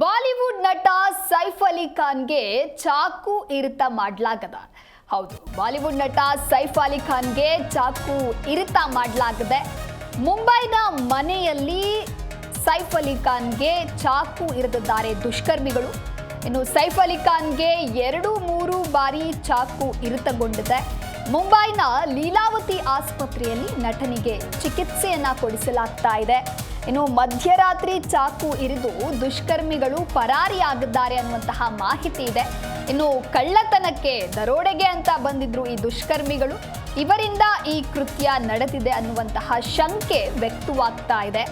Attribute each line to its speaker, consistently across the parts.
Speaker 1: Bollywood ನಟ ಸೈಫ್ ಅಲಿ ಖಾನ್ಗೆ ಚಾಕು ಇರಿತ ಮಾಡ್ಲಾಗದ. ಹೌದು, ಬಾಲಿವುಡ್ ನಟ ಸೈಫ್ ಅಲಿ ಖಾನ್ಗೆ ಚಾಕು ಇರಿತ ಮಾಡಲಾಗದೆ, ಮುಂಬೈನ ಮನೆಯಲ್ಲಿ ಸೈಫ್ ಅಲಿ ಖಾನ್ಗೆ ಚಾಕು ಇರಿದಿದ್ದಾರೆ ದುಷ್ಕರ್ಮಿಗಳು. ಇನ್ನು ಸೈಫ್ ಅಲಿ ಖಾನ್ಗೆ ಎರಡು ಮೂರು ಬಾರಿ ಚಾಕು ಇರಿತಗೊಂಡಿದೆ. ಮುಂಬೈನ ಲೀಲಾವತಿ ಆಸ್ಪತ್ರೆಯಲ್ಲಿ ನಟನಿಗೆ ಚಿಕಿತ್ಸೆಯನ್ನ ಕೊಡಿಸಲಾಗ್ತಾ ಇದೆ. ಇನ್ನು ಮಧ್ಯರಾತ್ರಿ ಚಾಕು ಇರಿದು ದುಷ್ಕರ್ಮಿಗಳು ಪರಾರಿಯಾಗಿದ್ದಾರೆ ಅನ್ನುವಂತಹ ಮಾಹಿತಿ ಇದೆ. ಇನ್ನು ಕಳ್ಳತನಕ್ಕೆ ದರೋಡೆಗೆ ಅಂತ ಬಂದಿದ್ರು ಈ ದುಷ್ಕರ್ಮಿಗಳು. ಇವರಿಂದ ಈ ಕೃತ್ಯ ನಡೆದಿದೆ ಅನ್ನುವಂತಹ ಶಂಕೆ ವ್ಯಕ್ತವಾಗ್ತಾ ಇದೆ.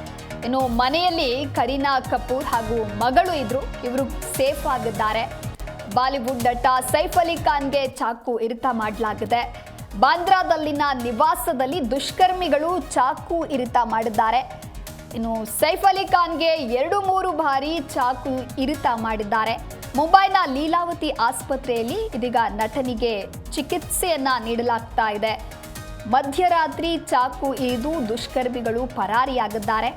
Speaker 1: ಇನ್ನು ಮನೆಯಲ್ಲಿ ಕರೀನಾ ಕಪೂರ್ ಹಾಗೂ ಮಗಳು ಇದ್ರು, ಇವರು ಸೇಫ್ ಆಗಿದ್ದಾರೆ. ಬಾಲಿವುಡ್ ನಟ ಸೈಫ್ ಅಲಿ ಖಾನ್ಗೆ ಚಾಕು ಇರಿತ ಮಾಡಲಾಗಿದೆ. ಬಾಂದ್ರಾದಲ್ಲಿನ ನಿವಾಸದಲ್ಲಿ ದುಷ್ಕರ್ಮಿಗಳು ಚಾಕು ಇರಿತ ಮಾಡಿದ್ದಾರೆ. ಇನ್ನು ಸೈಫ್ ಅಲಿ ಖಾನ್ಗೆ ಎರಡು ಮೂರು ಬಾರಿ ಚಾಕು ಇರಿತ ಮಾಡಿದ್ದಾರೆ. ಮುಂಬೈನ ಲೀಲಾವತಿ ಆಸ್ಪತ್ರೆಯಲ್ಲಿ ಇದೀಗ ನಟನಿಗೆ ಚಿಕಿತ್ಸೆಯನ್ನ ನೀಡಲಾಗ್ತಾ ಇದೆ. ಮಧ್ಯರಾತ್ರಿ ಚಾಕು ಇರಿದು ದುಷ್ಕರ್ಮಿಗಳು ಪರಾರಿಯಾಗಿದ್ದಾರೆ.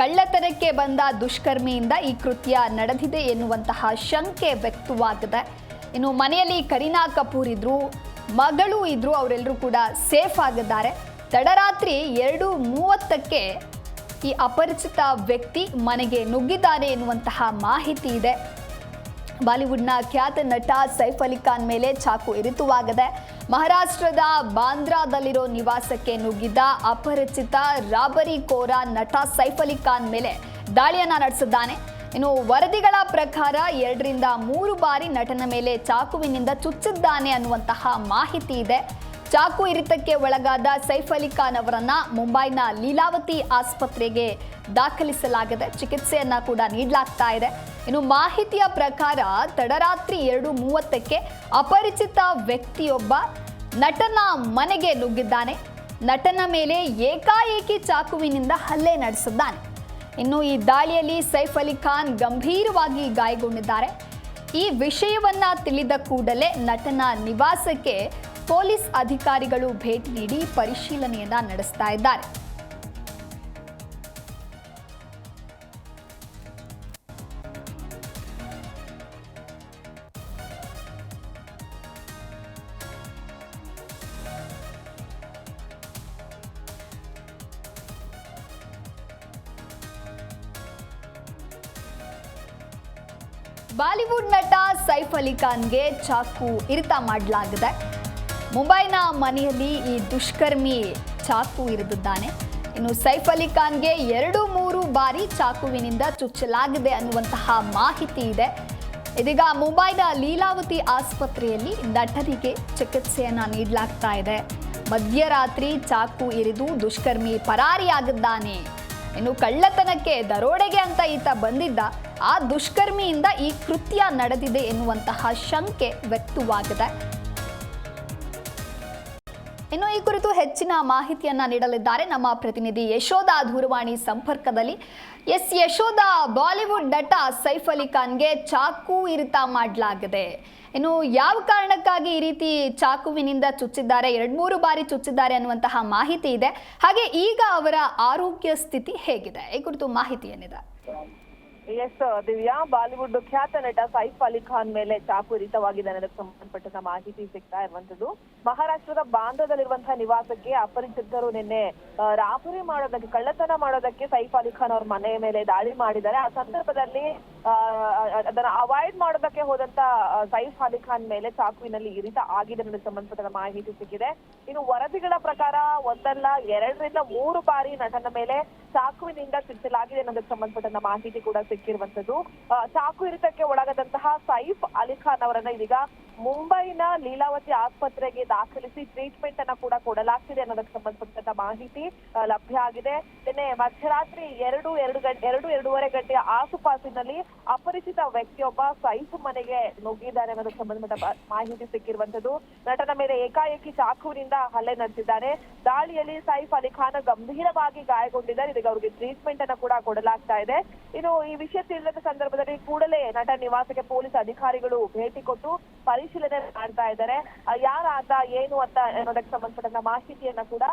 Speaker 1: ಕಳ್ಳತನಕ್ಕೆ ಬಂದ ದುಷ್ಕರ್ಮಿಯಿಂದ ಈ ಕೃತ್ಯ ನಡೆದಿದೆ ಎನ್ನುವಂತಹ ಶಂಕೆ ವ್ಯಕ್ತವಾಗಿದೆ. ಇನ್ನು ಮನೆಯಲ್ಲಿ ಕರೀನಾ ಕಪೂರ್ ಇದ್ರು, ಮಗಳು ಇದ್ರು, ಅವರೆಲ್ಲರೂ ಕೂಡ ಸೇಫ್ ಆಗಿದ್ದಾರೆ. ತಡರಾತ್ರಿ ಎರಡು ಮೂವತ್ತಕ್ಕೆ ಈ ಅಪರಿಚಿತ ವ್ಯಕ್ತಿ ಮನೆಗೆ ನುಗ್ಗಿದ್ದಾನೆ ಎನ್ನುವಂತಹ ಮಾಹಿತಿ ಇದೆ. ಬಾಲಿವುಡ್ನ ಖ್ಯಾತ ನಟ ಸೈಫ್ ಅಲಿ ಖಾನ್ ಮೇಲೆ ಚಾಕು ಇರಿತುವಾಗಿದೆ ಮಹಾರಾಷ್ಟ್ರದ ಬಾಂದ್ರಾದಲ್ಲಿರೋ ನಿವಾಸಕ್ಕೆ ನುಗ್ಗಿದ್ದ ಅಪರಿಚಿತ ರಾಬರಿ ಕೋರ ನಟ ಸೈಫ್ ಅಲಿ ಖಾನ್ ಮೇಲೆ ದಾಳಿಯನ್ನ ನಡೆಸಿದ್ದಾನೆ. ಇನ್ನು ವರದಿಗಳ ಪ್ರಕಾರ ಎರಡರಿಂದ ಮೂರು ಬಾರಿ ನಟನ ಮೇಲೆ ಚಾಕುವಿನಿಂದ ಚುಚ್ಚಿದ್ದಾನೆ ಅನ್ನುವಂತಹ ಮಾಹಿತಿ ಇದೆ. ಚಾಕು ಇರಿತಕ್ಕೆ ಒಳಗಾದ ಸೈಫ್ ಅಲಿ ಖಾನ್ ಅವರನ್ನ ಮುಂಬೈನ ಲೀಲಾವತಿ ಆಸ್ಪತ್ರೆಗೆ ದಾಖಲಿಸಲಾಗಿದೆ ಚಿಕಿತ್ಸೆಯನ್ನ ಕೂಡ ನೀಡಲಾಗ್ತಾ ಇದೆ. ಇನ್ನು ಮಾಹಿತಿಯ ಪ್ರಕಾರ ತಡರಾತ್ರಿ ಎರಡು ಮೂವತ್ತಕ್ಕೆ ಅಪರಿಚಿತ ವ್ಯಕ್ತಿಯೊಬ್ಬ ನಟನ ಮನೆಗೆ ನುಗ್ಗಿದ್ದಾನೆ. ನಟನ ಮೇಲೆ ಏಕಾಏಕಿ ಚಾಕುವಿನಿಂದ ಹಲ್ಲೆ ನಡೆಸಿದ್ದಾನೆ. ಇನ್ನು ಈ ದಾಳಿಯಲ್ಲಿ ಸೈಫ್ ಅಲಿ ಖಾನ್ ಗಂಭೀರವಾಗಿ ಗಾಯಗೊಂಡಿದ್ದಾರೆ. ಈ ವಿಷಯವನ್ನ ತಿಳಿದ ಕೂಡಲೇ ನಟನ ನಿವಾಸಕ್ಕೆ ಪೊಲೀಸ್ ಅಧಿಕಾರಿಗಳು ಭೇಟಿ ನೀಡಿ ಪರಿಶೀಲನೆಯನ್ನ ನಡೆಸ್ತಾ ಇದ್ದಾರೆ. ಬಾಲಿವುಡ್ ನಟ ಸೈಫ್ ಅಲಿ ಖಾನ್ಗೆ ಚಾಕು ಇರಿತ ಮಾಡಲಾಗಿದೆ. ಮುಂಬೈನ ಮನೆಯಲ್ಲಿ ಈ ದುಷ್ಕರ್ಮಿ ಚಾಕು ಇರಿದಿದ್ದಾನೆ. ಇನ್ನು ಸೈಫ್ ಅಲಿ ಖಾನ್ಗೆ ಎರಡು ಮೂರು ಬಾರಿ ಚಾಕುವಿನಿಂದ ಚುಚ್ಚಲಾಗಿದೆ ಅನ್ನುವಂತಹ ಮಾಹಿತಿ ಇದೆ. ಇದೀಗ ಮುಂಬೈನ ಲೀಲಾವತಿ ಆಸ್ಪತ್ರೆಯಲ್ಲಿ ನಟನಿಗೆ ಚಿಕಿತ್ಸೆಯನ್ನು ನೀಡಲಾಗ್ತಾ ಇದೆ. ಮಧ್ಯರಾತ್ರಿ ಚಾಕು ಇರಿದು ದುಷ್ಕರ್ಮಿ ಪರಾರಿಯಾಗಿದ್ದಾನೆ. ಇನ್ನು ಕಳ್ಳತನಕ್ಕೆ ದರೋಡೆಗೆ ಅಂತ ಈತ ಬಂದಿದ್ದ, ಆ ದುಷ್ಕರ್ಮಿಯಿಂದ ಈ ಕೃತ್ಯ ನಡೆದಿದೆ ಎನ್ನುವಂತಹ ಶಂಕೆ ವ್ಯಕ್ತವಾಗಿದೆ. ಇನ್ನು ಈ ಕುರಿತು ಹೆಚ್ಚಿನ ಮಾಹಿತಿಯನ್ನ ನೀಡಲಿದ್ದಾರೆ ನಮ್ಮ ಪ್ರತಿನಿಧಿ ಯಶೋಧ ದೂರವಾಣಿ ಸಂಪರ್ಕದಲ್ಲಿ. ಎಸ್, ಯಶೋಧ, ಬಾಲಿವುಡ್ ನಟ ಸೈಫ್ ಅಲಿ ಖಾನ್ಗೆ ಚಾಕು ಇರಿತ ಮಾಡಲಾಗಿದೆ. ಇನ್ನು ಯಾವ ಕಾರಣಕ್ಕಾಗಿ ಈ ರೀತಿ ಚಾಕುವಿನಿಂದ ಚುಚ್ಚಿದ್ದಾರೆ ಎರಡ್ಮೂರು ಬಾರಿ ಚುಚ್ಚಿದ್ದಾರೆ ಅನ್ನುವಂತಹ ಮಾಹಿತಿ ಇದೆ. ಹಾಗೆ ಈಗ ಅವರ ಆರೋಗ್ಯ ಸ್ಥಿತಿ ಹೇಗಿದೆ, ಈ ಕುರಿತು ಮಾಹಿತಿ ಏನಿದೆ?
Speaker 2: ಎಸ್ ದಿವ್ಯಾ, ಬಾಲಿವುಡ್ ಖ್ಯಾತ ನಟ ಸೈಫ್ ಅಲಿ ಖಾನ್ ಮೇಲೆ ಚಾಪುರಿತವಾಗಿದೆ ಅನ್ನೋದಕ್ಕೆ ಸಂಬಂಧಪಟ್ಟಂತ ಮಾಹಿತಿ ಸಿಗ್ತಾ ಇರುವಂತದ್ದು ಮಹಾರಾಷ್ಟ್ರದ ಬಾಂದ್ರದಲ್ಲಿರುವಂತಹ ನಿವಾಸಕ್ಕೆ ಅಪರಿಚಿತರು ನಿನ್ನೆ ರಾಪುರಿ ಮಾಡೋದಕ್ಕೆ, ಕಳ್ಳತನ ಮಾಡೋದಕ್ಕೆ ಸೈಫ್ ಅಲಿ ಖಾನ್ ಅವ್ರ ಮನೆಯ ಮೇಲೆ ದಾಳಿ ಮಾಡಿದ್ದಾರೆ. ಆ ಸಂದರ್ಭದಲ್ಲಿ ಅದನ್ನ ಅವಾಯ್ಡ್ ಮಾಡೋದಕ್ಕೆ ಹೋದಂತ ಸೈಫ್ ಅಲಿ ಖಾನ್ ಮೇಲೆ ಚಾಕುವಿನಲ್ಲಿ ಇರಿತ ಆಗಿದೆ ಅನ್ನೋದಕ್ಕೆ ಸಂಬಂಧಪಟ್ಟ ಮಾಹಿತಿ ಸಿಕ್ಕಿದೆ. ಇನ್ನು ವರದಿಗಳ ಪ್ರಕಾರ ಒಂದಲ್ಲ, ಎರಡರಿಂದ ಮೂರು ಬಾರಿ ನಟನ ಮೇಲೆ ಚಾಕುವಿನಿಂದ ಚುಚ್ಚಲಾಗಿದೆ ಅನ್ನೋದಕ್ಕೆ ಸಂಬಂಧಪಟ್ಟ ಮಾಹಿತಿ ಕೂಡ ಸಿಕ್ಕಿರುವಂತದ್ದು ಚಾಕು ಇರಿತಕ್ಕೆ ಒಳಗಾದಂತಹ ಸೈಫ್ ಅಲಿ ಖಾನ್ ಅವರನ್ನ ಇದೀಗ ಮುಂಬೈನ ಲೀಲಾವತಿ ಆಸ್ಪತ್ರೆಗೆ ದಾಖಲಿಸಿ ಟ್ರೀಟ್ಮೆಂಟ್ ಅನ್ನ ಕೂಡ ಕೊಡಲಾಗ್ತಿದೆ ಅನ್ನೋದಕ್ಕೆ ಸಂಬಂಧಪಟ್ಟಂತ ಮಾಹಿತಿ ಲಭ್ಯ ಆಗಿದೆ. ನಿನ್ನೆ ಮಧ್ಯರಾತ್ರಿ ಎರಡು ಎರಡು ಗಂಟೆ, ಎರಡು, ಎರಡೂವರೆ ಗಂಟೆಯ ಆಸುಪಾಸಿನಲ್ಲಿ ಅಪರಿಚಿತ ವ್ಯಕ್ತಿಯೊಬ್ಬ ಸೈಫ್ ಮನೆಗೆ ನುಗ್ಗಿದ್ದಾರೆ ಅನ್ನೋದಕ್ಕೆ ಸಂಬಂಧಪಟ್ಟ ಮಾಹಿತಿ ಸಿಕ್ಕಿರುವಂತದ್ದು ನಟನ ಮೇಲೆ ಏಕಾಏಕಿ ಚಾಕುವಿನಿಂದ ಹಲ್ಲೆ ನಡೆಸಿದ್ದಾರೆ. ದಾಳಿಯಲ್ಲಿ ಸೈಫ್ ಅಲಿ ಖಾನ್ ಗಂಭೀರವಾಗಿ ಗಾಯಗೊಂಡಿದ್ದಾರೆ. ಇದೀಗ ಅವರಿಗೆ ಟ್ರೀಟ್ಮೆಂಟ್ ಅನ್ನ ಕೂಡ ಕೊಡಲಾಗ್ತಾ ಇದೆ. ಇನ್ನು ಈ ವಿಷಯ ತಿಳಿದ ಸಂದರ್ಭದಲ್ಲಿ ಕೂಡಲೇ ನಟ ನಿವಾಸಕ್ಕೆ ಪೊಲೀಸ್ ಅಧಿಕಾರಿಗಳು ಭೇಟಿ ಕೊಟ್ಟು ಪರಿಶೀಲನೆ ಮಾಡ್ತಾ ಇದ್ದಾರೆ. ಯಾರಾತ ಏನು ಅಂತ ಅನ್ನೋದಕ್ಕೆ ಸಂಬಂಧಪಟ್ಟಂತ ಮಾಹಿತಿಯನ್ನ ಕೂಡ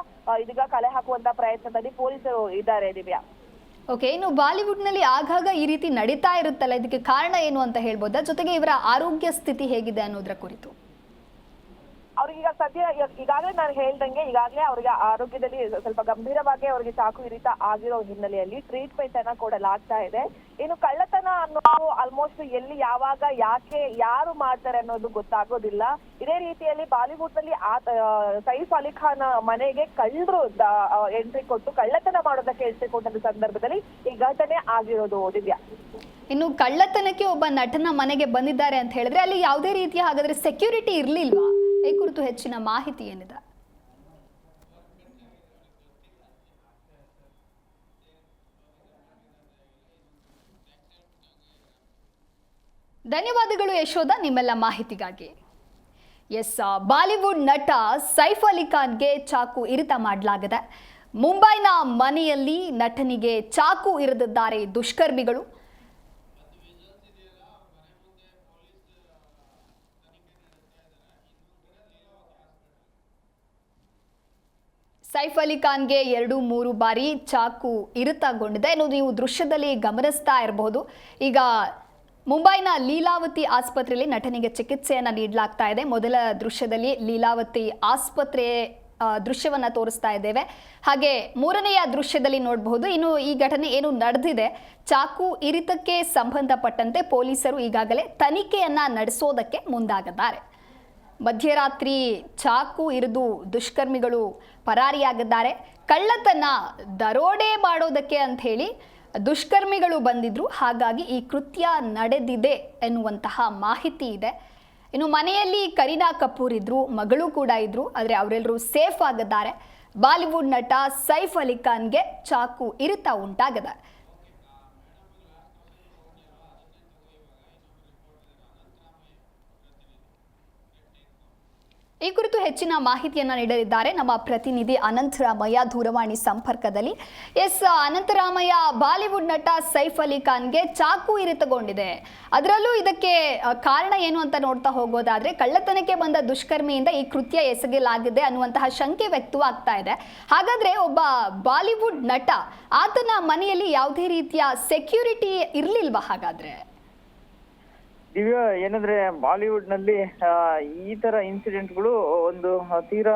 Speaker 2: ಇದೀಗ ಕಲೆ ಹಾಕುವಂತ ಪ್ರಯತ್ನದಲ್ಲಿ ಪೊಲೀಸರು ಇದ್ದಾರೆ ದಿವ್ಯಾ.
Speaker 1: ಓಕೆ ಇನ್ನು ಬಾಲಿವುಡ್ನಲ್ಲಿ ಆಗಾಗ ಈ ರೀತಿ ನಡೀತಾ ಇರುತ್ತಲ್ಲ, ಇದಕ್ಕೆ ಕಾರಣ ಏನು ಅಂತ ಹೇಳ್ಬೋದಾ? ಜೊತೆಗೆ ಇವರ ಆರೋಗ್ಯ ಸ್ಥಿತಿ ಹೇಗಿದೆ ಅನ್ನೋದರ ಕುರಿತು.
Speaker 2: ಅವ್ರಿಗೀಗ ಸದ್ಯ ಈಗ- ಈಗಾಗಲೇ ನಾನು ಹೇಳ್ದಂಗೆ ಈಗಾಗಲೇ ಅವ್ರಿಗೆ ಆರೋಗ್ಯದಲ್ಲಿ ಸ್ವಲ್ಪ ಗಂಭೀರವಾಗಿ ಅವ್ರಿಗೆ ಚಾಕು ಇರಿತ ಆಗಿರೋ ಹಿನ್ನೆಲೆಯಲ್ಲಿ ಟ್ರೀಟ್ಮೆಂಟ್ ಅನ್ನ ಕೊಡಲಾಗ್ತಾ ಇದೆ. ಇನ್ನು ಕಳ್ಳತನ ಅನ್ನೋದು ಆಲ್ಮೋಸ್ಟ್ ಎಲ್ಲಿ ಯಾವಾಗ, ಯಾಕೆ, ಯಾರು ಮಾಡ್ತಾರೆ ಅನ್ನೋದು ಗೊತ್ತಾಗೋದಿಲ್ಲ. ಇದೇ ರೀತಿಯಲ್ಲಿ ಬಾಲಿವುಡ್ನಲ್ಲಿ ಆ, ಸೈಫ್ ಅಲಿ ಖಾನ್ ಮನೆಗೆ ಕಳ್ಳರು ಎಂಟ್ರಿ ಕೊಟ್ಟು ಕಳ್ಳತನ ಮಾಡೋದಕ್ಕೆ ಎಂಟ್ರಿ ಕೊಟ್ಟಂತ ಸಂದರ್ಭದಲ್ಲಿ ಈ ಘಟನೆ ಆಗಿರೋದು ದಿವ್ಯಾ.
Speaker 1: ಇನ್ನು ಕಳ್ಳತನಕ್ಕೆ ಒಬ್ಬ ನಟನ ಮನೆಗೆ ಬಂದಿದ್ದಾರೆ ಅಂತ ಹೇಳಿದ್ರೆ ಅಲ್ಲಿ ಯಾವುದೇ ರೀತಿಯ ಹಾಗಾದ್ರೆ ಸೆಕ್ಯೂರಿಟಿ ಇರಲಿಲ್ವಾ? ಈ ಕುರಿತು ಹೆಚ್ಚಿನ ಮಾಹಿತಿ ಏನಿದೆ? ಧನ್ಯವಾದಗಳು ಯಶೋಧ ನಿಮ್ಮೆಲ್ಲ ಮಾಹಿತಿಗಾಗಿ. ಎಸ್ ಬಾಲಿವುಡ್ ನಟ ಸೈಫ್ ಅಲಿ ಖಾನ್ಗೆ ಚಾಕು ಇರಿತ ಮಾಡಲಾಗಿದೆ. ಮುಂಬೈನ ಮನೆಯಲ್ಲಿ ನಟನಿಗೆ ಚಾಕು ಇರಿದಿದ್ದಾರೆ ದುಷ್ಕರ್ಮಿಗಳು. ಸೈಫ್ ಅಲಿ ಖಾನ್ಗೆ ಎರಡು ಮೂರು ಬಾರಿ ಚಾಕು ಇರುತ್ತಾಗೊಂಡಿದೆ ಅನ್ನೋದು ನೀವು ದೃಶ್ಯದಲ್ಲಿ ಗಮನಿಸ್ತಾ ಇರಬಹುದು ಈಗ ಮುಂಬೈನ ಲೀಲಾವತಿ ಆಸ್ಪತ್ರೆಯಲ್ಲಿ ನಟನಿಗೆ ಚಿಕಿತ್ಸೆಯನ್ನು ನೀಡಲಾಗ್ತಾ ಇದೆ. ಮೊದಲ ದೃಶ್ಯದಲ್ಲಿ ಲೀಲಾವತಿ ಆಸ್ಪತ್ರೆ ದೃಶ್ಯವನ್ನು ತೋರಿಸ್ತಾ ಇದ್ದೇವೆ. ಹಾಗೆ ಮೂರನೆಯ ದೃಶ್ಯದಲ್ಲಿ ನೋಡಬಹುದು, ಇನ್ನು ಈ ಘಟನೆ ಏನು ನಡೆದಿದೆ. ಚಾಕು ಇರಿತಕ್ಕೆ ಸಂಬಂಧಪಟ್ಟಂತೆ ಪೊಲೀಸರು ಈಗಾಗಲೇ ತನಿಖೆಯನ್ನ ನಡೆಸೋದಕ್ಕೆ ಮುಂದಾಗಿದ್ದಾರೆ. ಮಧ್ಯರಾತ್ರಿ ಚಾಕು ಇರಿದು ದುಷ್ಕರ್ಮಿಗಳು ಪರಾರಿಯಾಗಿದ್ದಾರೆ. ಕಳ್ಳತನ ದರೋಡೆ ಮಾಡೋದಕ್ಕೆ ಅಂತ ಹೇಳಿ ದುಷ್ಕರ್ಮಿಗಳು ಬಂದಿದ್ರು. ಹಾಗಾಗಿ ಈ ಕೃತ್ಯ ನಡೆದಿದೆ ಎನ್ನುವಂತಹ ಮಾಹಿತಿ ಇದೆ. ಇನ್ನು ಮನೆಯಲ್ಲಿ ಕರೀನಾ ಕಪೂರ್ ಇದ್ರು, ಮಗಳು ಕೂಡ ಇದ್ರು, ಆದರೆ ಅವರೆಲ್ಲರೂ ಸೇಫ್ ಆಗಿದ್ದಾರೆ. ಬಾಲಿವುಡ್ ನಟ ಸೈಫ್ ಅಲಿ ಖಾನ್ಗೆ ಚಾಕು ಇರಿತ ಉಂಟಾಗಿದೆ. ಈ ಕುರಿತು ಹೆಚ್ಚಿನ ಮಾಹಿತಿಯನ್ನು ನೀಡಲಿದ್ದಾರೆ ನಮ್ಮ ಪ್ರತಿನಿಧಿ ಅನಂತರಾಮಯ್ಯ ದೂರವಾಣಿ ಸಂಪರ್ಕದಲ್ಲಿ. ಎಸ್, ಅನಂತರಾಮಯ್ಯ, ಬಾಲಿವುಡ್ ನಟ ಸೈಫ್ ಅಲಿ ಖಾನ್ಗೆ ಚಾಕು ಇರಿತಗೊಂಡಿದೆ. ಅದರಲ್ಲೂ ಇದಕ್ಕೆ ಕಾರಣ ಏನು ಅಂತ ನೋಡ್ತಾ ಹೋಗೋದಾದ್ರೆ, ಕಳ್ಳತನಕ್ಕೆ ಬಂದ ದುಷ್ಕರ್ಮಿಯಿಂದ ಈ ಕೃತ್ಯ ಎಸಗಲಾಗಿದೆ ಅನ್ನುವಂತಹ ಶಂಕೆ ವ್ಯಕ್ತವಾಗ್ತಾ ಇದೆ. ಹಾಗಾದ್ರೆ ಒಬ್ಬ ಬಾಲಿವುಡ್ ನಟ, ಆತನ ಮನೆಯಲ್ಲಿ ಯಾವುದೇ ರೀತಿಯ ಸೆಕ್ಯೂರಿಟಿ ಇರ್ಲಿಲ್ವಾ ಹಾಗಾದ್ರೆ?
Speaker 3: ದಿವ್ಯ ಏನಂದ್ರೆ ಬಾಲಿವುಡ್ನಲ್ಲಿ ಈ ತರ ಇನ್ಸಿಡೆಂಟ್ಗಳು ಒಂದು ತೀರಾ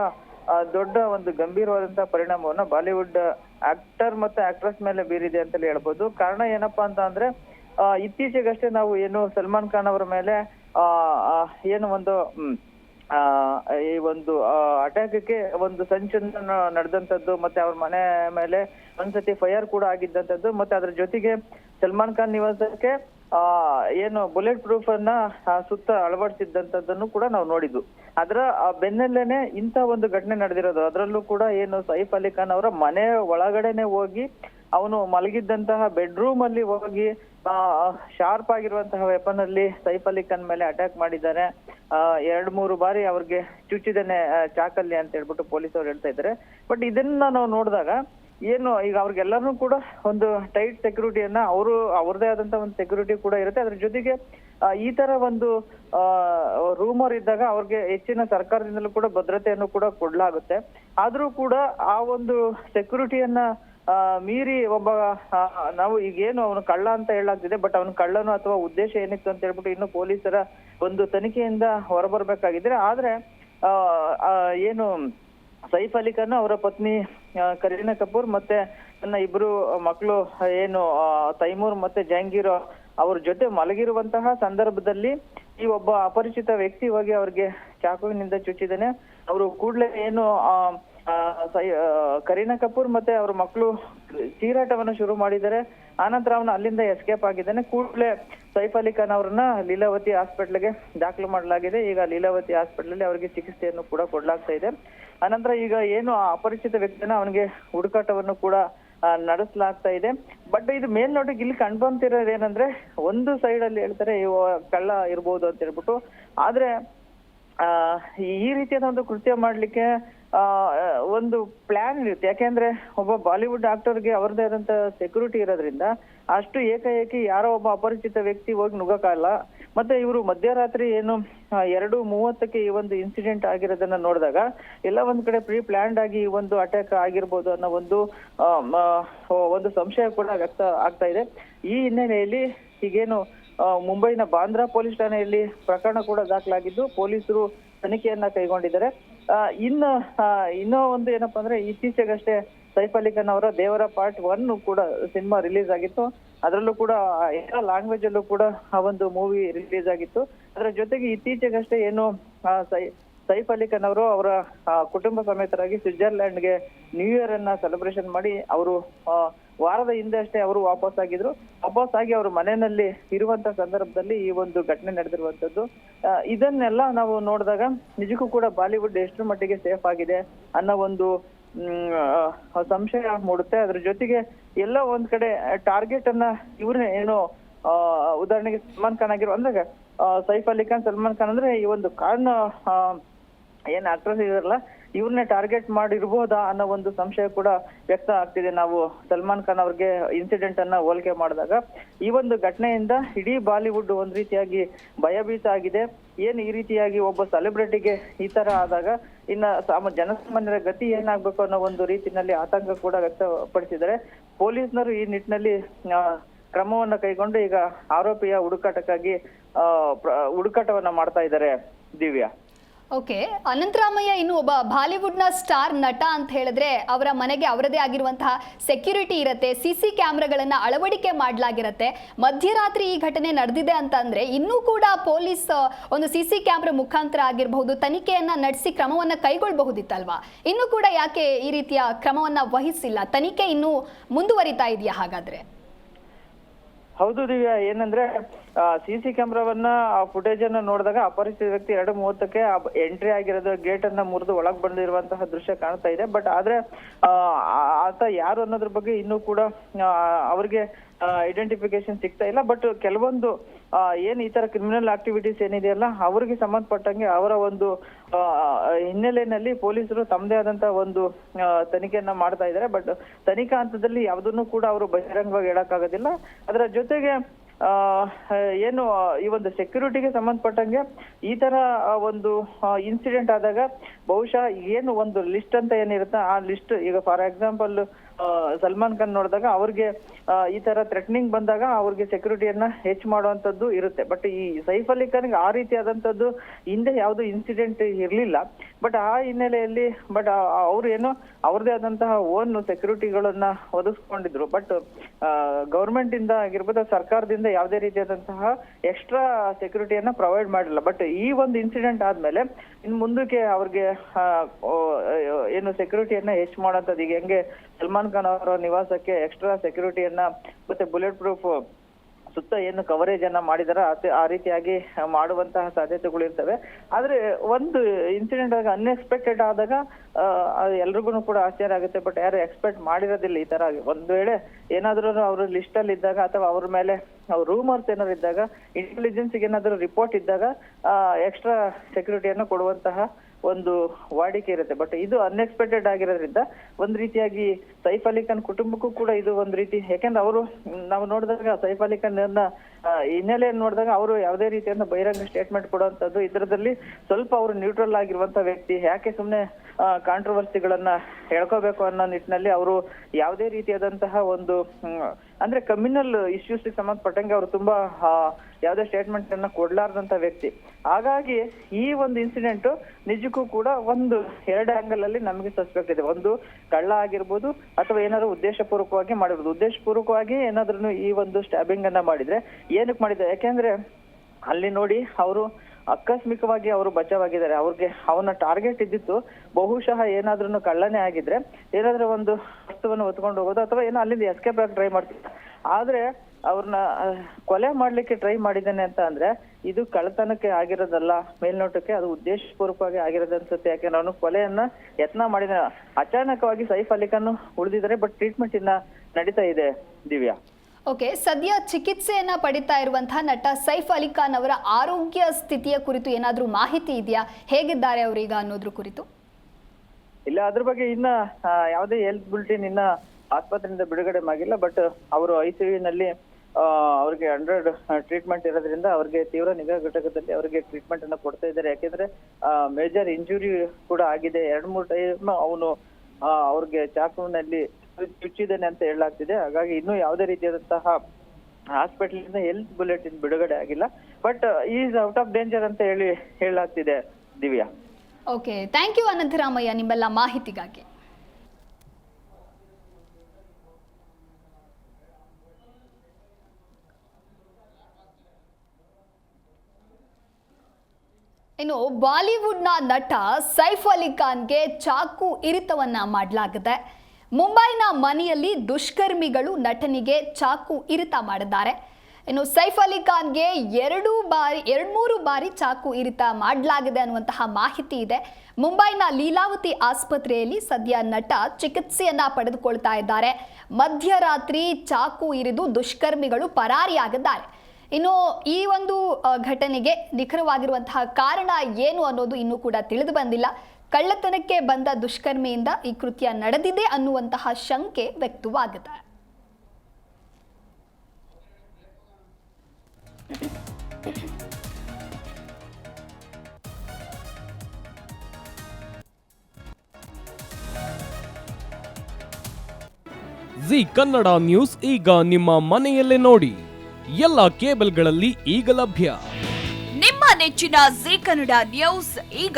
Speaker 3: ದೊಡ್ಡ ಒಂದು ಗಂಭೀರವಾದಂತಹ ಪರಿಣಾಮವನ್ನ ಬಾಲಿವುಡ್ ಆಕ್ಟರ್ ಮತ್ತೆ ಆಕ್ಟ್ರೆಸ್ ಮೇಲೆ ಬೀರಿದೆ ಅಂತಲೇ ಹೇಳ್ಬೋದು. ಕಾರಣ ಏನಪ್ಪಾ ಅಂತ ಅಂದ್ರೆ ಇತ್ತೀಚೆಗಷ್ಟೇ ನಾವು ಏನು ಸಲ್ಮಾನ್ ಖಾನ್ ಅವರ ಮೇಲೆ ಏನು ಒಂದು ಈ ಒಂದು ಅಟ್ಯಾಕ್ಗೆ ಒಂದು ಸಂಚನ್ನ ನಡೆದಂತದ್ದು, ಮತ್ತೆ ಅವ್ರ ಮನೆ ಮೇಲೆ ಒಂದ್ಸತಿ ಫೈರ್ ಕೂಡ ಆಗಿದ್ದಂತದ್ದು, ಮತ್ತೆ ಅದ್ರ ಜೊತೆಗೆ ಸಲ್ಮಾನ್ ಖಾನ್ ನಿವಾಸಕ್ಕೆ ಆ, ಏನು ಬುಲೆಟ್ ಪ್ರೂಫ್ ಅನ್ನ ಸುತ್ತ ಅಳವಡಿಸಿದ್ದಂತದ್ದನ್ನು ಕೂಡ ನಾವು ನೋಡಿದ್ವು ಅದರ ಬೆನ್ನಲ್ಲೇನೆ ಇಂಥ ಒಂದು ಘಟನೆ ನಡೆದಿರೋದು. ಅದರಲ್ಲೂ ಕೂಡ ಏನು ಸೈಫ್ ಅಲಿ ಖಾನ್ ಅವರ ಮನೆ ಒಳಗಡೆನೆ ಹೋಗಿ, ಅವನು ಮಲಗಿದ್ದಂತಹ ಬೆಡ್ರೂಮ್ ಅಲ್ಲಿ ಹೋಗಿ ಶಾರ್ಪ್ ಆಗಿರುವಂತಹ ವೆಪನ್ ಅಲ್ಲಿ ಸೈಫ್ ಅಲಿ ಖಾನ್ ಮೇಲೆ ಅಟ್ಯಾಕ್ ಮಾಡಿದ್ದಾರೆ. ಎರಡ್ ಮೂರು ಬಾರಿ ಅವ್ರಿಗೆ ಚುಚ್ಚಿದ್ದಾನೆ ಚಾಕಲ್ಲಿ ಅಂತ ಹೇಳ್ಬಿಟ್ಟು ಪೊಲೀಸ್ ಅವ್ರು ಹೇಳ್ತಾ ಇದ್ದಾರೆ. ಬಟ್ ಇದನ್ನ ನಾವು ನೋಡಿದಾಗ ಏನು, ಈಗ ಅವ್ರಿಗೆಲ್ಲರೂ ಕೂಡ ಒಂದು ಟೈಟ್ ಸೆಕ್ಯೂರಿಟಿಯನ್ನ ಅವರು ಅವ್ರದೇ ಆದಂತ ಒಂದು ಸೆಕ್ಯೂರಿಟಿ ಕೂಡ ಇರುತ್ತೆ. ಅದ್ರ ಜೊತೆಗೆ ಈ ತರ ಒಂದು ರೂಮರ್ ಇದ್ದಾಗ ಅವ್ರಿಗೆ ಹೆಚ್ಚಿನ ಸರ್ಕಾರದಿಂದಲೂ ಕೂಡ ಭದ್ರತೆಯನ್ನು ಕೂಡ ಕೊಡ್ಲಾಗುತ್ತೆ. ಆದ್ರೂ ಕೂಡ ಆ ಒಂದು ಸೆಕ್ಯೂರಿಟಿಯನ್ನ ಮೀರಿ ಒಬ್ಬ ನಾವು ಈಗ ಏನು ಅವನು ಕಳ್ಳ ಅಂತ ಹೇಳಲಾಗ್ತಿದೆ ಬಟ್ ಅವನ ಕಳ್ಳನು ಅಥವಾ ಉದ್ದೇಶ ಏನಿತ್ತು ಅಂತ ಹೇಳ್ಬಿಟ್ಟು ಇನ್ನು ಪೊಲೀಸರ ಒಂದು ತನಿಖೆಯಿಂದ ಹೊರಬರ್ಬೇಕಾಗಿದ್ರೆ, ಆದ್ರೆ ಏನು ಸೈಫ್ ಅಲಿ ಖಾನ್ ಅವರ ಪತ್ನಿ ಕರೀನಾ ಕಪೂರ್ ಮತ್ತೆ ನನ್ನ ಇಬ್ರು ಮಕ್ಕಳು ಏನು ತೈಮೂರ್ ಮತ್ತೆ ಜಹಾಂಗೀರ್ ಅವ್ರ ಜೊತೆ ಮಲಗಿರುವಂತಹ ಸಂದರ್ಭದಲ್ಲಿ ಈ ಒಬ್ಬ ಅಪರಿಚಿತ ವ್ಯಕ್ತಿ ಹೋಗಿ ಅವ್ರಿಗೆ ಚಾಕುವಿನಿಂದ ಚುಚ್ಚಿದ್ದಾನೆ. ಅವರು ಕೂಡಲೇ ಏನು ಕರೀನಾ ಕಪೂರ್ ಮತ್ತೆ ಅವ್ರ ಮಕ್ಕಳು ಚೀರಾಟವನ್ನು ಶುರು ಮಾಡಿದ್ದಾರೆ. ಆನಂತರ ಅವನು ಅಲ್ಲಿಂದ ಎಸ್ಕೇಪ್ ಆಗಿದ್ದಾನೆ. ಕೂಡಲೇ ಸೈಫ್ ಅಲಿ ಖಾನ್ ಅವರನ್ನ ಲೀಲಾವತಿ ಹಾಸ್ಪಿಟ್ಲ್ಗೆ ದಾಖಲು ಮಾಡಲಾಗಿದೆ. ಈಗ ಲೀಲಾವತಿ ಹಾಸ್ಪಿಟ್ಲಲ್ಲಿ ಅವರಿಗೆ ಚಿಕಿತ್ಸೆಯನ್ನು ಕೂಡ ಕೊಡಲಾಗ್ತಾ ಇದೆ. ಅನಂತರ ಈಗ ಏನು ಅಪರಿಚಿತ ವ್ಯಕ್ತಿನ ಅವನಿಗೆ ಹುಡುಕಾಟವನ್ನು ಕೂಡ ನಡೆಸಲಾಗ್ತಾ ಇದೆ. ಬಟ್ ಇದು ಮೇಲ್ನೋಟಕ್ಕೆ ಇಲ್ಲಿ ಕಂಡುಬಂತಿರೋದು ಏನಂದ್ರೆ, ಒಂದು ಸೈಡ್ ಅಲ್ಲಿ ಹೇಳ್ತಾರೆ, ಇವ ಕಳ್ಳ ಇರ್ಬೋದು ಅಂತ ಹೇಳ್ಬಿಟ್ಟು. ಆದ್ರೆ ಈ ರೀತಿಯಾದ ಒಂದು ಕೃತ್ಯ ಮಾಡ್ಲಿಕ್ಕೆ, ಆ, ಒಂದು ಪ್ಲಾನ್ ಇರುತ್ತೆ. ಯಾಕೆಂದ್ರೆ, ಒಬ್ಬ ಬಾಲಿವುಡ್ ಆಕ್ಟರ್ಗೆ ಅವ್ರದೇ ಆದಂತ ಸೆಕ್ಯೂರಿಟಿ ಇರೋದ್ರಿಂದ ಅಷ್ಟು ಏಕಾಏಕಿ ಯಾರೋ ಒಬ್ಬ ಅಪರಿಚಿತ ವ್ಯಕ್ತಿ ಹೋಗಿ ನುಗ್ಗಕ್ಕಾಗಲ್ಲ ಮತ್ತೆ ಇವರು ಮಧ್ಯರಾತ್ರಿ ಏನು ಎರಡು ಮೂವತ್ತಕ್ಕೆ ಈ ಒಂದು ಇನ್ಸಿಡೆಂಟ್ ಆಗಿರೋದನ್ನ ನೋಡಿದಾಗ, ಎಲ್ಲ ಒಂದ್ ಕಡೆ ಪ್ರೀ ಪ್ಲಾನ್ಡ್ ಆಗಿ ಈ ಒಂದು ಅಟ್ಯಾಕ್ ಆಗಿರ್ಬೋದು ಅನ್ನೋ ಒಂದು ಒಂದು ಸಂಶಯ ಕೂಡ ವ್ಯಕ್ತ ಆಗ್ತಾ ಇದೆ. ಈ ಹಿನ್ನೆಲೆಯಲ್ಲಿ ಈಗೇನು ಮುಂಬೈನ ಬಾಂದ್ರಾ ಪೊಲೀಸ್ ಠಾಣೆಯಲ್ಲಿ ಪ್ರಕರಣ ಕೂಡ ದಾಖಲಾಗಿದ್ದು, ಪೊಲೀಸರು ತನಿಖೆಯನ್ನ ಕೈಗೊಂಡಿದ್ದಾರೆ. ಇನ್ನು ಇನ್ನೂ ಒಂದು ಏನಪ್ಪ ಅಂದ್ರೆ ಇತ್ತೀಚೆಗಷ್ಟೇ ಸೈಫ್ ಅಲಿ ಖಾನ್ ಅವರ ದೇವರ ಪಾರ್ಟ್ ಒನ್ ಕೂಡ ಸಿನಿಮಾ ರಿಲೀಸ್ ಆಗಿತ್ತು. ಅದರಲ್ಲೂ ಕೂಡ, ಎಲ್ಲ ಲ್ಯಾಂಗ್ವೇಜ್ ಅಲ್ಲೂ ಕೂಡ ಆ ಒಂದು ಮೂವಿ ರಿಲೀಸ್ ಆಗಿತ್ತು. ಅದರ ಜೊತೆಗೆ ಇತ್ತೀಚೆಗಷ್ಟೇ ಏನು ಸೈಫ್ ಅಲಿ ಖಾನ್ ಅವರು ಅವರ ಕುಟುಂಬ ಸಮೇತರಾಗಿ ಸ್ವಿಟ್ಜರ್ಲ್ಯಾಂಡ್ಗೆ ನ್ಯೂ ಇಯರ್ ಅನ್ನ ಸೆಲೆಬ್ರೇಷನ್ ಮಾಡಿ ಅವರು ವಾರದ ಹಿಂದೆ ಅಷ್ಟೇ ಅವರು ವಾಪಸ್ ಆಗಿದ್ರು. ವಾಪಸ್ ಆಗಿ ಅವರು ಮನೆಯಲ್ಲಿ ಇರುವಂತ ಸಂದರ್ಭದಲ್ಲಿ ಈ ಒಂದು ಘಟನೆ ನಡೆದಿರುವಂತದ್ದು. ಇದನ್ನೆಲ್ಲ ನಾವು ನೋಡಿದಾಗ ನಿಜಕ್ಕೂ ಕೂಡ ಬಾಲಿವುಡ್ ಎಷ್ಟು ಮಟ್ಟಿಗೆ ಸೇಫ್ ಆಗಿದೆ ಅನ್ನೋ ಒಂದು ಸಂಶಯ ಮೂಡುತ್ತೆ. ಅದ್ರ ಜೊತೆಗೆ ಎಲ್ಲ ಒಂದ್ ಕಡೆ ಟಾರ್ಗೆಟ್ ಅನ್ನ ಇವ್ರನ್ನೇ ಏನು ಉದಾಹರಣೆಗೆ ಸಲ್ಮಾನ್ ಖಾನ್ ಆಗಿರೋ ಅಂದಾಗ ಸೈಫ್ ಅಲಿ ಖಾನ್ ಸಲ್ಮಾನ್ ಖಾನ್ ಅಂದ್ರೆ ಈ ಒಂದು ಆ, ಏನ್ ಆಕ್ಟ್ರೆಸ್ ಇದಾರಲ್ಲ ಇವ್ರನ್ನೇ ಟಾರ್ಗೆಟ್ ಮಾಡಿರ್ಬೋದಾ ಅನ್ನೋ ಒಂದು ಸಂಶಯ ಕೂಡ ವ್ಯಕ್ತ ಆಗ್ತಿದೆ. ನಾವು ಸಲ್ಮಾನ್ ಖಾನ್ ಅವ್ರಿಗೆ ಇನ್ಸಿಡೆಂಟ್ ಅನ್ನ ಹೋಲಿಕೆ ಮಾಡಿದಾಗ, ಈ ಒಂದು ಘಟನೆಯಿಂದ ಇಡೀ ಬಾಲಿವುಡ್ ಒಂದ್ ರೀತಿಯಾಗಿ ಭಯಭೀತ ಆಗಿದೆ ಏನ್ ಈ ರೀತಿಯಾಗಿ ಒಬ್ಬ ಸೆಲೆಬ್ರಿಟಿಗೆ ಈ ತರ ಆದಾಗ, ಇನ್ನ ಸಾಮ, ಜನಸಾಮಾನ್ಯರ ಗತಿ ಏನಾಗ್ಬೇಕು ಅನ್ನೋ ಒಂದು ರೀತಿನಲ್ಲಿ ಆತಂಕ ಕೂಡ ವ್ಯಕ್ತಪಡಿಸಿದ್ದಾರೆ. ಪೊಲೀಸ್ನರು ಈ ನಿಟ್ಟಿನಲ್ಲಿ ಕ್ರಮವನ್ನ ಕೈಗೊಂಡು ಈಗ ಆರೋಪಿಯ ಹುಡುಕಾಟಕ್ಕಾಗಿ ಹುಡುಕಾಟವನ್ನ ಮಾಡ್ತಾ ಇದ್ದಾರೆ ದಿವ್ಯಾ.
Speaker 1: ಓಕೆ, ಅನಂತರಾಮಯ್ಯ ಇನ್ನು ಒಬ್ಬ ಬಾಲಿವುಡ್ನ ಸ್ಟಾರ್ ನಟ ಅಂತ ಹೇಳಿದ್ರೆ ಅವರ ಮನೆಗೆ ಅವರದೇ ಆಗಿರುವಂತಹ ಸೆಕ್ಯೂರಿಟಿ ಇರುತ್ತೆ, ಸಿ ಸಿ ಕ್ಯಾಮ್ರಾಗಳನ್ನ ಅಳವಡಿಕೆ ಮಾಡಲಾಗಿರುತ್ತೆ. ಮಧ್ಯರಾತ್ರಿ ಈ ಘಟನೆ ನಡೆದಿದೆ ಅಂತ ಅಂದ್ರೆ ಇನ್ನೂ ಕೂಡ ಪೊಲೀಸ್ ಒಂದು ಸಿ ಸಿ ಕ್ಯಾಮ್ರಾ ಮುಖಾಂತರ ಆಗಿರಬಹುದು, ತನಿಖೆಯನ್ನು ನಡೆಸಿ ಕ್ರಮವನ್ನ ಕೈಗೊಳ್ಳಬಹುದಿತ್ತಲ್ವಾ? ಇನ್ನು ಕೂಡ ಯಾಕೆ ಈ ರೀತಿಯ ಕ್ರಮವನ್ನ ವಹಿಸಿಲ್ಲ? ತನಿಖೆ ಇನ್ನೂ ಮುಂದುವರಿತಾ ಇದೆಯಾ ಹಾಗಾದ್ರೆ?
Speaker 3: ಹೌದು ದಿವ್ಯಾ, ಏನಂದ್ರೆ ಸಿ ಸಿ ಕ್ಯಾಮ್ರಾವನ್ನ ಆ ಫುಟೇಜ್ ಅನ್ನ ನೋಡಿದಾಗ ಅಪರಿಚಿತ ವ್ಯಕ್ತಿ ಎರಡು ಮೂವತ್ತಕ್ಕೆ ಎಂಟ್ರಿ ಆಗಿರೋದು ಗೇಟ್ ಅನ್ನ ಮುರಿದು ಒಳಗ್ ಬಂದಿರುವಂತಹ ದೃಶ್ಯ ಕಾಣ್ತಾ ಇದೆ. ಬಟ್ ಆದ್ರೆ ಆತ ಯಾರು ಅನ್ನೋದ್ರ ಬಗ್ಗೆ ಇನ್ನೂ ಕೂಡ ಅವ್ರಿಗೆ ಐಡೆಂಟಿಫಿಕೇಶನ್ ಸಿಗ್ತಾ ಇಲ್ಲ. ಬಟ್ ಕೆಲವೊಂದು ಏನ್ ಈ ತರ ಕ್ರಿಮಿನಲ್ ಆಕ್ಟಿವಿಟೀಸ್ ಏನಿದೆಯಲ್ಲ ಅವ್ರಿಗೆ ಸಂಬಂಧಪಟ್ಟಂಗೆ ಅವರ ಒಂದು ಹಿನ್ನೆಲೆಯಲ್ಲಿ ಪೊಲೀಸರು ತಮ್ಮದೇ ಆದಂತ ಒಂದು ತನಿಖೆಯನ್ನ ಮಾಡ್ತಾ ಇದ್ದಾರೆ. ಬಟ್ ತನಿಖಾ ಹಂತದಲ್ಲಿ ಯಾವುದನ್ನು ಕೂಡ ಅವರು ಬಹಿರಂಗವಾಗಿ ಹೇಳಕ್ಕಾಗೋದಿಲ್ಲ. ಅದರ ಜೊತೆಗೆ ಏನು, ಈ ಒಂದು ಸೆಕ್ಯೂರಿಟಿಗೆ ಸಂಬಂಧಪಟ್ಟಂಗೆ ಈ ತರ ಒಂದು ಇನ್ಸಿಡೆಂಟ್ ಆದಾಗ ಬಹುಶಃ ಏನು ಒಂದು ಲಿಸ್ಟ್ ಅಂತ ಏನಿರುತ್ತೆ ಆ ಲಿಸ್ಟ್ ಈಗ ಫಾರ್ ಎಕ್ಸಾಂಪಲ್ ಸಲ್ಮಾನ್ ಖಾನ್ ನೋಡಿದಾಗ ಅವ್ರಿಗೆ ಈ ತರ ಥ್ರೆಟ್ನಿಂಗ್ ಬಂದಾಗ ಅವ್ರಿಗೆ ಸೆಕ್ಯೂರಿಟಿಯನ್ನ ಹೆಚ್ಚು ಮಾಡುವಂತದ್ದು ಇರುತ್ತೆ. ಬಟ್ ಈ ಸೈಫ್ ಅಲಿ ಖಾನ್ಗೆ ಆ ರೀತಿಯಾದಂತದ್ದು ಹಿಂದೆ ಯಾವ್ದು ಇನ್ಸಿಡೆಂಟ್ ಇರ್ಲಿಲ್ಲ. ಬಟ್ ಆ ಹಿನ್ನೆಲೆಯಲ್ಲಿ ಬಟ್ ಅವ್ರು ಏನು ಅವ್ರದೇ ಆದಂತಹ ಓನ್ ಸೆಕ್ಯೂರಿಟಿಗಳನ್ನ ಒದಗಿಸ್ಕೊಂಡಿದ್ರು. ಬಟ್ ಗೌರ್ಮೆಂಟ್ ಇಂದ ಆಗಿರ್ಬೋದು, ಸರ್ಕಾರದಿಂದ ಯಾವುದೇ ರೀತಿಯಾದಂತಹ ಎಕ್ಸ್ಟ್ರಾ ಸೆಕ್ಯೂರಿಟಿಯನ್ನ ಪ್ರೊವೈಡ್ ಮಾಡಿಲ್ಲ. ಬಟ್ ಈ ಒಂದು ಇನ್ಸಿಡೆಂಟ್ ಆದ್ಮೇಲೆ, ಇನ್ ಮುಂದಕ್ಕೆ ಅವ್ರಿಗೆ ಏನು ಸೆಕ್ಯೂರಿಟಿಯನ್ನ ಹೆಚ್ಚು ಮಾಡೋಂಥದ್ದು, ಈಗ ಹೆಂಗೆ ಸಲ್ಮಾನ್ ಖಾನ್ ಅವರ ನಿವಾಸಕ್ಕೆ ಎಕ್ಸ್ಟ್ರಾ ಸೆಕ್ಯೂರಿಟಿಯನ್ನ ಮತ್ತೆ ಬುಲೆಟ್ ಪ್ರೂಫ್ ಸುತ್ತ ಏನು ಕವರೇಜ್ ಅನ್ನ ಮಾಡಿದಾರ ಆ ರೀತಿಯಾಗಿ ಮಾಡುವಂತಹ ಸಾಧ್ಯತೆಗಳು ಇರ್ತವೆ ಆದ್ರೆ ಒಂದು ಇನ್ಸಿಡೆಂಟ್ ಆಗ ಅನ್ಎಕ್ಸ್ಪೆಕ್ಟೆಡ್ ಆದಾಗ ಎಲ್ರಿಗೂ ಕೂಡ ಆಶ್ಚರ್ಯ ಆಗುತ್ತೆ ಬಟ್ ಯಾರು ಎಕ್ಸ್ಪೆಕ್ಟ್ ಮಾಡಿರೋದಿಲ್ಲ ಈ ತರ. ಒಂದ್ ವೇಳೆ ಏನಾದ್ರೂ ಅವ್ರ ಲಿಸ್ಟ್ ಅಲ್ಲಿ ಇದ್ದಾಗ ಅಥವಾ ಅವ್ರ ಮೇಲೆ ರೂಮರ್ಸ್ ಏನಾದ್ರು ಇದ್ದಾಗ ಇಂಟೆಲಿಜೆನ್ಸ್ ಏನಾದ್ರು ರಿಪೋರ್ಟ್ ಇದ್ದಾಗ ಎಕ್ಸ್ಟ್ರಾ ಸೆಕ್ಯೂರಿಟಿಯನ್ನು ಕೊಡುವಂತಹ ಒಂದು ವಾಡಿಕೆ ಇರುತ್ತೆ. ಬಟ್ ಇದು ಅನ್ಎಕ್ಸ್ಪೆಕ್ಟೆಡ್ ಆಗಿರೋದ್ರಿಂದ ಒಂದ್ ರೀತಿಯಾಗಿ ಸೈಫ್ ಅಲಿ ಖಾನ್ ಕುಟುಂಬಕ್ಕೂ ಕೂಡ ಇದು ಒಂದ್ ರೀತಿ, ಯಾಕಂದ್ರೆ ಅವರು, ನಾವು ನೋಡಿದಾಗ ಸೈಫ್ ಅಲಿ ಖಾನ್ ಹಿನ್ನೆಲೆಯನ್ನು ನೋಡಿದಾಗ ಅವರು ಯಾವುದೇ ರೀತಿಯಿಂದ ಬಹಿರಂಗ ಸ್ಟೇಟ್ಮೆಂಟ್ ಕೊಡುವಂತದ್ದು ಇದರದಲ್ಲಿ ಸ್ವಲ್ಪ ಅವರು ನ್ಯೂಟ್ರಲ್ ಆಗಿರುವಂತ ವ್ಯಕ್ತಿ. ಯಾಕೆ ಸುಮ್ಮನೆ ಕಾಂಟ್ರವರ್ಸಿಗಳನ್ನ ಹೇಳ್ಕೋಬೇಕು ಅನ್ನೋ ನಿಟ್ಟಿನಲ್ಲಿ ಅವರು ಯಾವುದೇ ರೀತಿಯಾದಂತಹ ಒಂದು ಅಂದ್ರೆ ಕಮ್ಯುನಲ್ ಇಶ್ಯೂಸ್ ಸಂಬಂಧಪಟ್ಟಂಗೆ ಅವರು ತುಂಬಾ ಯಾವುದೇ ಸ್ಟೇಟ್ಮೆಂಟ್ ಅನ್ನ ಕೊಡ್ಲಾರ್ದಂತ ವ್ಯಕ್ತಿ. ಹಾಗಾಗಿ ಈ ಒಂದು ಇನ್ಸಿಡೆಂಟ್ ನಿಜಕ್ಕೂ ಕೂಡ ಒಂದು, ಎರಡು ಆಂಗಲ್ ಅಲ್ಲಿ ನಮಗೆ ಸಸ್ಪೆಕ್ಟ್ ಇದೆ. ಒಂದು ಕಳ್ಳ ಆಗಿರ್ಬೋದು ಅಥವಾ ಏನಾದ್ರು ಉದ್ದೇಶಪೂರ್ವಕವಾಗಿ ಮಾಡಿರ್ಬೋದು ಉದ್ದೇಶಪೂರ್ವಕವಾಗಿ ಏನಾದ್ರೂ ಈ ಒಂದು ಸ್ಟ್ಯಾಬಿಂಗ್ ಅನ್ನ ಮಾಡಿದ್ರೆ ಏನಕ್ಕೆ ಮಾಡಿದ್ದಾರೆ ಯಾಕೆಂದ್ರೆ ಅಲ್ಲಿ ನೋಡಿ, ಅವರು ಆಕಸ್ಮಿಕವಾಗಿ ಅವರು ಬಚಾವಾಗಿದ್ದಾರೆ. ಅವ್ರಿಗೆ ಅವನ ಟಾರ್ಗೆಟ್ ಇದ್ದಿತ್ತು. ಬಹುಶಃ ಏನಾದ್ರೂ ಕಳ್ಳನೇ ಆಗಿದ್ರೆ ಏನಾದ್ರೂ ಒಂದು ವಸ್ತುವನ್ನು ಹೊತ್ಕೊಂಡು ಹೋಗೋದು ಅಥವಾ ಏನೋ ಅಲ್ಲಿಂದ ಎಸ್ಕೇಪ್ ಆಗಿ ಟ್ರೈ ಮಾಡ್ತಿದ್ದ ಆದ್ರೆ ಅವ್ರನ್ನ ಕೊಲೆ ಮಾಡ್ಲಿಕ್ಕೆ ಟ್ರೈ ಮಾಡಿದ್ದಾನೆ ಅಂತ ಅಂದ್ರೆ ಇದು ಕಳ್ಳತನಕ್ಕೆ ಆಗಿರೋದಲ್ಲ. ಮೇಲ್ನೋಟಕ್ಕೆ ಅದು ಉದ್ದೇಶಪೂರ್ವಕವಾಗಿ ಆಗಿರೋದು ಅನ್ಸುತ್ತೆ. ಯಾಕೆಂದ್ರೆ ಅವನು ಕೊಲೆಯನ್ನ ಯತ್ನ ಮಾಡಿದ. ಅಚಾನಕವಾಗಿ ಸೈಫ್ ಅಲಿಖಾನ್ ಉಳಿದಿದ್ದಾರೆ ಬಟ್ ಟ್ರೀಟ್ಮೆಂಟ್ ಇನ್ನ ನಡೀತಾ ಇದೆ, ದಿವ್ಯಾ.
Speaker 1: ಓಕೆ, ಸದ್ಯ ಚಿಕಿತ್ಸೆಯನ್ನ ಪಡಿತಾ ಇರುವಂತಹ ನಟ ಸೈಫ್ ಅಲಿ ಖಾನ್ ಅವರ ಆರೋಗ್ಯ ಸ್ಥಿತಿಯ ಕುರಿತು ಏನಾದರೂ ಮಾಹಿತಿ ಇದೆಯಾ? ಹೇಗಿದ್ದಾರೆ ಅವರೀಗ ಅನ್ನೋದ್ರ ಕುರಿತು?
Speaker 3: ಇಲ್ಲ, ಅದ್ರ ಬಗ್ಗೆ ಇನ್ನ ಯಾವುದೇ ಹೆಲ್ತ್ ಬುಲೆಟಿನ್ ಇನ್ನ ಆಸ್ಪತ್ರೆಯಿಂದ ಬಿಡುಗಡೆ ಆಗಿಲ್ಲ ಬಟ್ ಅವರು ಐಸಿಯುನಲ್ಲಿ ಅವ್ರಿಗೆ ಹಂಡ್ರೆಡ್ ಟ್ರೀಟ್ಮೆಂಟ್ ಇರೋದ್ರಿಂದ ಅವ್ರಿಗೆ ತೀವ್ರ ನಿಗಾ ಘಟಕದಲ್ಲಿ ಅವರಿಗೆ ಟ್ರೀಟ್ಮೆಂಟ್ ಅನ್ನ ಕೊಡ್ತಾ ಇದ್ದಾರೆ. ಯಾಕೆಂದ್ರೆ ಮೇಜರ್ ಇಂಜುರಿ ಕೂಡ ಆಗಿದೆ. ಎರಡ್ ಮೂರು ಟೈಮ್ ಅವನು ಅವ್ರಿಗೆ ಚಾಕುವಿನಲ್ಲಿ ಚುಚ್ಚಿದ್ದಾನೆ ಅಂತ ಹೇಳಲಾಗ್ತಿದೆ. ಹಾಗಾಗಿ ಇನ್ನೂ ಯಾವುದೇ ರೀತಿಯಾದಂತಹ ಹಾಸ್ಪಿಟಲ್ ಇಂದ ಹೆಲ್ತ್ ಬುಲೆಟಿನ್ ಬಿಡುಗಡೆ ಆಗಿಲ್ಲ. But is out of danger ಅಂತ ಹೇಳಿ ಹೇಳಲಾಗ್ತಿದೆ Divya.
Speaker 1: Okay thank you Anantharamaiah ನಿಮ್ಮೆಲ್ಲ ಮಾಹಿತಿಗಾಗಿ. ಇನ್ನು ಬಾಲಿವುಡ್ನ ನಟ ಸೈಫ್ ಅಲಿ ಖಾನ್ಗೆ ಚಾಕು ಇರಿತವನ್ನ ಮಾಡಲಾಗಿದೆ. ಮುಂಬೈನ ಮನೆಯಲ್ಲಿ ದುಷ್ಕರ್ಮಿಗಳು ನಟನಿಗೆ ಚಾಕು ಇರಿತ ಮಾಡಿದ್ದಾರೆ. ಇನ್ನು ಸೈಫ್ ಅಲಿ ಖಾನ್ಗೆ ಎರಡು ಬಾರಿ, ಎರಡು ಮೂರು ಬಾರಿ ಚಾಕು ಇರಿತ ಮಾಡಲಾಗಿದೆ ಅನ್ನುವಂತಹ ಮಾಹಿತಿ ಇದೆ. ಮುಂಬೈನ ಲೀಲಾವತಿ ಆಸ್ಪತ್ರೆಯಲ್ಲಿ ಸದ್ಯ ನಟ ಚಿಕಿತ್ಸೆಯನ್ನ ಪಡೆದುಕೊಳ್ತಾ ಇದ್ದಾರೆ. ಮಧ್ಯರಾತ್ರಿ ಚಾಕು ಇರಿದು ದುಷ್ಕರ್ಮಿಗಳು ಪರಾರಿಯಾಗಿದ್ದಾರೆ. ಇನ್ನು ಈ ಒಂದು ಘಟನೆಗೆ ನಿಖರವಾಗಿರುವಂತಹ ಕಾರಣ ಏನು ಅನ್ನೋದು ಇನ್ನೂ ಕೂಡ ತಿಳಿದು ಬಂದಿಲ್ಲ. ಕಳ್ಳತನಕ್ಕೆ ಬಂದ ದುಷ್ಕರ್ಮಿಯಿಂದ ಈ ಕೃತ್ಯ ನಡೆದಿದೆ ಅನ್ನುವಂತಹ ಶಂಕೆ ವ್ಯಕ್ತವಾಗಿದೆ.
Speaker 4: ಜಿ ಕನ್ನಡ ನ್ಯೂಸ್ ಈಗ ನಿಮ್ಮ ಮನೆಯಲ್ಲೇ ನೋಡಿ. ಎಲ್ಲ ಕೇಬಲ್ಗಳಲ್ಲಿ ಈಗ ಲಭ್ಯ.
Speaker 5: ನಿಮ್ಮ ನೆಚ್ಚಿನ ಜಿ ಕನ್ನಡ ನ್ಯೂಸ್ ಈಗ